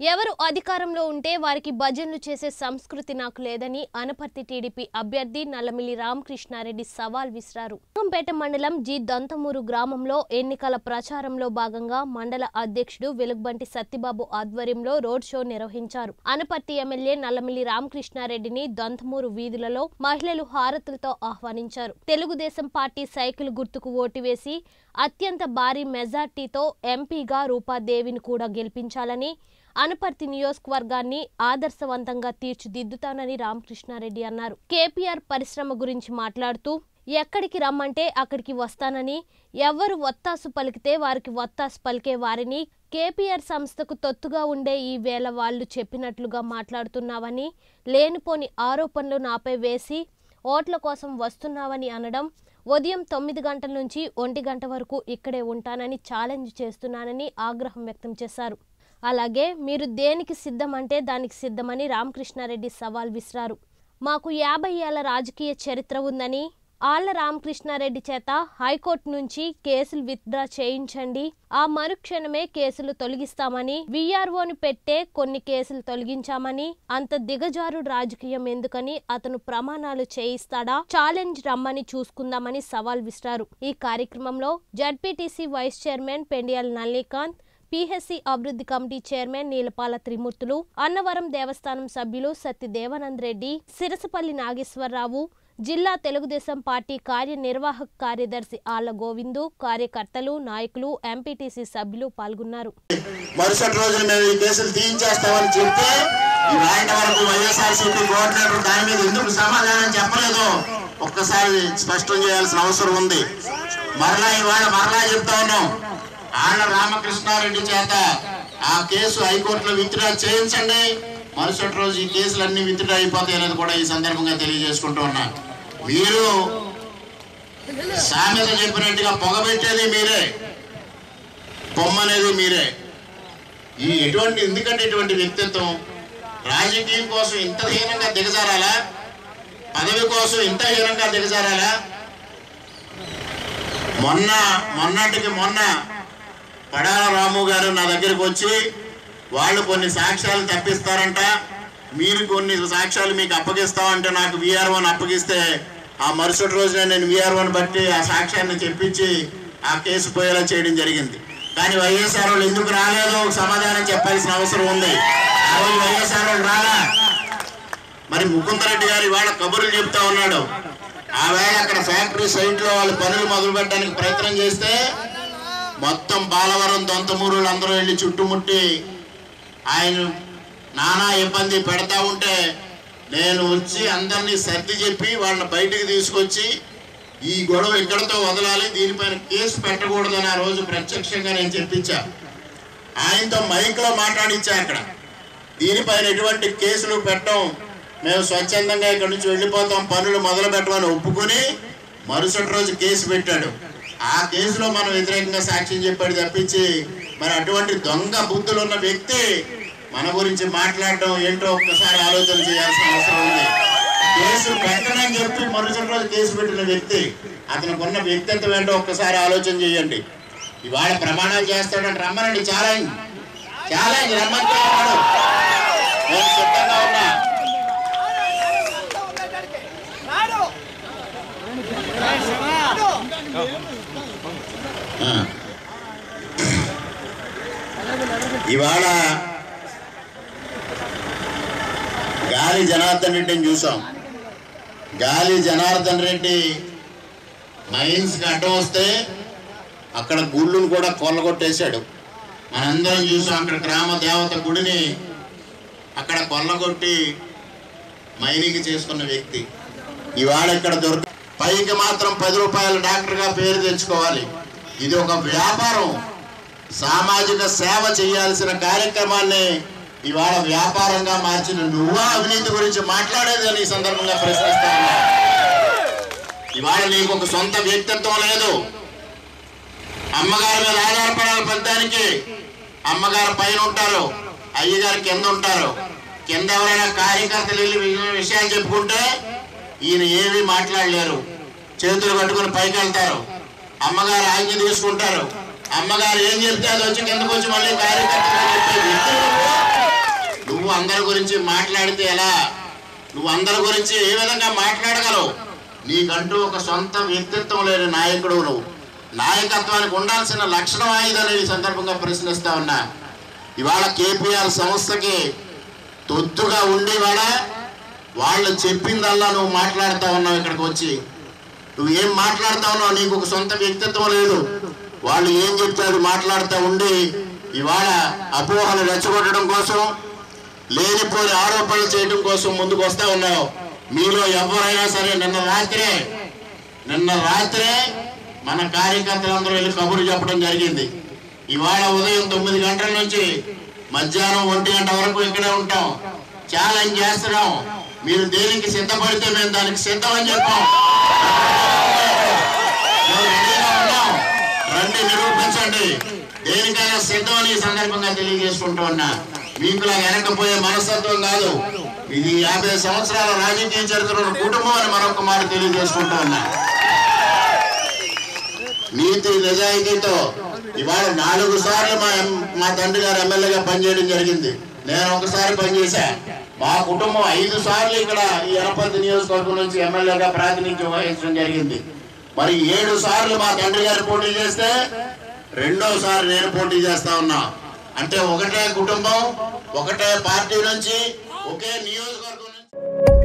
ఎవరు అధికారంలో ఉంటే వారికి భజనలు చేసే సంస్కృతి నాకు లేదని అనపర్తి టీడీపీ అభ్యర్థి నల్లమిల్లి రామకృష్ణారెడ్డి సవాల్ విసిరారు. అంపేట మండలం జి దంతమూరు గ్రామంలో ఎన్నికల ప్రచారంలో భాగంగా మండల అధ్యక్షుడు వెలుగుబంటి సత్తిబాబు ఆధ్వర్యంలో రోడ్ షో నిర్వహించారు. అనపర్తి ఎమ్మెల్యే నల్లమిల్లి రామకృష్ణారెడ్డిని దంతమూరు వీధులలో మహిళలు హారతులతో ఆహ్వానించారు. తెలుగుదేశం పార్టీ సైకిల్ గుర్తుకు ఓటు వేసి అత్యంత భారీ మెజార్టీతో ఎంపీగా రూపాదేవిని కూడా గెలిపించాలని అనపర్తి నియోజకవర్గాన్ని ఆదర్శవంతంగా తీర్చిదిద్దుతానని రామకృష్ణారెడ్డి అన్నారు. కేపీఆర్ పరిశ్రమ గురించి మాట్లాడుతూ ఎక్కడికి రమ్మంటే అక్కడికి వస్తానని ఎవరు వత్తాసు పలికితే వారికి వత్తాసు పలికే వారిని కేపీఆర్ సంస్థకు తొత్తుగా ఉండే ఈ వేళ వాళ్ళు చెప్పినట్లుగా మాట్లాడుతున్నావని లేనిపోని ఆరోపణలు నాపై వేసి ఓట్ల కోసం వస్తున్నావని అనడం ఉదయం తొమ్మిది గంటల నుంచి ఒంటి గంట వరకు ఇక్కడే ఉంటానని ఛాలెంజ్ చేస్తున్నానని ఆగ్రహం వ్యక్తం చేశారు. అలాగే మీరు దేనికి సిద్ధమంటే దానికి సిద్ధమని రామకృష్ణారెడ్డి సవాల్ విసిరారు. మాకు యాభై ఏళ్ళ రాజకీయ చరిత్ర ఉందని ఆళ్ళ రామకృష్ణారెడ్డి చేత హైకోర్టు నుంచి కేసులు విత్డ్రా చేయించండి ఆ మరుక్షణమే కేసులు తొలగిస్తామని విఆర్ఓని పెట్టే కొన్ని కేసులు తొలగించామని అంత దిగజారుడు రాజకీయం ఎందుకని అతను ప్రమాణాలు చేయిస్తాడా ఛాలెంజ్ రమ్మని చూసుకుందామని సవాల్ విసిరారు. ఈ కార్యక్రమంలో ZPTC vice chairman Pendiyal Nallikanth PHC అభివృద్ధి కమిటీ చైర్మన్ నీలపాల త్రిమూర్తులు అన్నవరం దేవస్థానం సభ్యులు సత్తి దేవానంద్ రెడ్డి సిరసపల్లి నాగేశ్వరరావు జిల్లా తెలుగుదేశం పార్టీ కార్యనిర్వాహక కార్యదర్శి ఆళ్ళ గోవిందు కార్యకర్తలు నాయకులు ఎంపీటీసీ సభ్యులు పాల్గొన్నారు. మరుసటి రోజున మేము ఈ కేసులు తీయించేస్తామని చెప్తే ఈ వరకు వైఎస్ఆర్సీపీ కోఆర్డినేటర్ దాని మీద ఎందుకు సమాధానం చెప్పలేదు? ఒక్కసారి స్పష్టం చేయాల్సిన అవసరం ఉంది. మరలా ఇవాళ మరలా చెప్తా ఉన్నాం. ఆళ్ళ రామకృష్ణారెడ్డి చేత ఆ కేసు హైకోర్టులో విత్డ్రా చేయించండి. మరుసటి రోజు ఈ కేసులన్నీ విత్డ్రా అయిపోతాయి అనేది కూడా ఈ సందర్భంగా తెలియజేసుకుంటూ ఉన్నా. మీరు సామెత చెప్పినట్టుగా పొగబెట్టేది మీరే. పొమ్మనేది మీరే. ఈ ఎటువంటి ఎందుకంటే ఇటువంటి వ్యక్తిత్వం రాజకీయం కోసం ఇంత హీనంగా దిగజారాలా? పదవి కోసం ఇంత హీనంగా దిగజారాలా? మొన్న మొన్నటికి మొన్న పడాల రాము గారు నా దగ్గరికి వచ్చి వాళ్ళు కొన్ని సాక్ష్యాలు తప్పిస్తారంట. మీరు కొన్ని సాక్ష్యాలు మీకు అప్పగిస్తామంటే నాకు విఆర్ఓని అప్పగిస్తే ఆ మరుసటి రోజున నేను విఆర్ఓని బట్టి ఆ సాక్ష్యాన్ని చెప్పించి ఆ కేసు పోయేలా చేయడం జరిగింది. కానీ వైఎస్ఆర్ వాళ్ళు ఎందుకు రాలేదో? సమాధానం చెప్పాల్సిన అవసరం ఉంది. ఆ రోజు వైఎస్ఆర్ వాళ్ళు రాలా? మరి ముకుందరెడ్డి గారు ఇవాళ కబుర్లు చెప్తా ఉన్నాడు. ఆవేళ అక్కడ ఫ్యాక్టరీ సైట్లో వాళ్ళు పనులు మొదలు పెట్టడానికి ప్రయత్నం చేస్తే మొత్తం బాలవరం దొంతమూరులు అందరూ వెళ్ళి చుట్టుముట్టి ఆయన నానా ఇబ్బంది పెడతా ఉంటే నేను వచ్చి అందరినీ సర్ది చెప్పి వాళ్ళని బయటికి తీసుకొచ్చి ఈ గొడవ ఇక్కడతో వదలాలి? దీనిపైన కేసు పెట్టకూడదని ఆ రోజు ప్రత్యక్షంగా నేను చెప్పించా. ఆయనతో మైక్లో మాట్లాడించా అక్కడ. దీనిపైన ఎటువంటి కేసులు పెట్టం మేము స్వచ్ఛందంగా ఇక్కడి నుంచి వెళ్ళిపోతాం పనులు మొదలు పెట్టమని ఒప్పుకొని మరుసటి రోజు కేసు పెట్టాడు. ఆ కేసులో మనం వ్యతిరేకంగా సాక్ష్యం చెప్పాడు తప్పించి మరి అటువంటి దొంగ బుద్ధులు ఉన్న వ్యక్తి మన గురించి మాట్లాడడం ఏంటో ఒక్కసారి ఆలోచన చేయాల్సిన అవసరం ఉంది. కేసు పెట్టనని చెప్పి మరుసటి రోజు కేసు పెట్టిన వ్యక్తి అతనికి ఉన్న వ్యక్తిత్వం ఏంటో ఒక్కసారి ఆలోచన చేయండి. ఇవాళ ప్రమాణాలు చేస్తాడంటే రమ్మనండి ఛాలెంజ్ ఛాలెంజ్ రమ్మంటే ఉన్నాడు నేను సిద్ధంగా ఉన్నా ఆ. ఇవాళ గాలి జనార్దన్ రెడ్డిని చూసాం. గాలి జనార్దన్ రెడ్డి మైన్స్కి అడ్డం వస్తే అక్కడ గుళ్ళును కూడా కొల్లగొట్టేశాడు. మనందరం చూసాం అక్కడ గ్రామ దేవత గుడిని అక్కడ కొల్లగొట్టి మైనింగ్ చేసుకున్న వ్యక్తి. ఇవాళ ఇక్కడ దొరక పైకి మాత్రం పది రూపాయల డాక్టర్గా పేరు తెచ్చుకోవాలి. ఇది ఒక వ్యాపారం. సామాజిక సేవ చేయాల్సిన కార్యక్రమాన్ని ఇవాళ వ్యాపారంగా మార్చిన నువ్వా అవినీతి గురించి మాట్లాడేది అని ఈ సందర్భంగా ప్రశ్నిస్తా ఇవాళ నీకు ఒక సొంత వ్యక్తిత్వం లేదు. అమ్మగారి మీద ఆధారపడాలి పెద్దానికి అమ్మగారు పైన ఉంటారు అయ్యగారు కింద ఉంటారు. కింద ఎవరైనా కార్యకర్తలు వెళ్ళి విషయాలు చెప్పుకుంటే ఈయన ఏమీ మాట్లాడలేరు. చేతులు కట్టుకుని పైకి వెళ్తారు. అమ్మగారు ఆజ్ఞ తీసుకుంటారు. అమ్మగారు ఏం చెప్తే అది వచ్చి కిందకు వచ్చి మళ్ళీ కార్యకర్తలు నువ్వు. అందరి గురించి మాట్లాడితే ఎలా? నువ్వు అందరి గురించి ఏ విధంగా మాట్లాడగలవు? నీకంటూ ఒక సొంత వ్యక్తిత్వం లేని నాయకుడు నువ్వు. నాయకత్వానికి ఉండాల్సిన లక్షణం ఆయుధాలు ఈ సందర్భంగా ప్రశ్నిస్తా ఉన్నా. ఇవాళ కేపీఆర్ సంస్థకి తొత్తుగా ఉండి వాళ్ళ వాళ్ళు చెప్పిందల్లా నువ్వు మాట్లాడుతా ఉన్నావు ఇక్కడికి వచ్చి. నువ్వు ఏం మాట్లాడుతా ఉన్నావు? నీకు ఒక సొంత వ్యక్తిత్వం లేదు. వాళ్ళు ఏం చెప్తే అది మాట్లాడుతూ ఉండి ఇవాళ అపోహలు రెచ్చగొట్టడం కోసం లేనిపోని ఆరోపణలు చేయడం కోసం ముందుకు వస్తూ ఉన్నావు. మీలో ఎవరైనా సరే నిన్న రాత్రే నిన్న రాత్రే మన కార్యకర్తలందరూ వెళ్ళి కబురు చెప్పడం జరిగింది. ఇవాళ ఉదయం తొమ్మిది గంటల నుంచి మధ్యాహ్నం ఒంటి గంట వరకు ఇక్కడే ఉంటాం. ఛాలెంజ్ చేస్తున్నాం. మీరు దేనికి సిద్ధపడితే మేము దానికి సిద్ధమని చెప్పాం మేము రెడీగా ఉన్నాం. రండి నిరూపించండి దేనికైనా సిద్ధం అని సందర్భంగా తెలియజేసుకుంటూ ఉన్నా. మీకులా వెనకపోయే మనస్తత్వం కాదు. ఇది యాభై సంవత్సరాల రాజకీయ చరిత్ర కుటుంబం అని మరొక మాట తెలియజేసుకుంటూ ఉన్నా. నీతి నిజాయితీతో ఇవాళ నాలుగు సార్లు మా మా తండ్రి గారు ఎమ్మెల్యేగా పనిచేయడం జరిగింది. నేను ఒకసారి పనిచేశా. మా కుటుంబం ఐదు సార్లు ఇక్కడ ఈ ఎనపతి నియోజకవర్గం నుంచి ఎమ్మెల్యేగా ప్రాతినిధ్యం వహించడం జరిగింది. మరి ఏడు సార్లు మా తండ్రి గారు పోటీ చేస్తే రెండోసారి నేను పోటీ చేస్తా ఉన్నా. అంటే ఒకటే కుటుంబం ఒకటే పార్టీ నుంచి ఒకే నియోజకవర్గం నుంచి.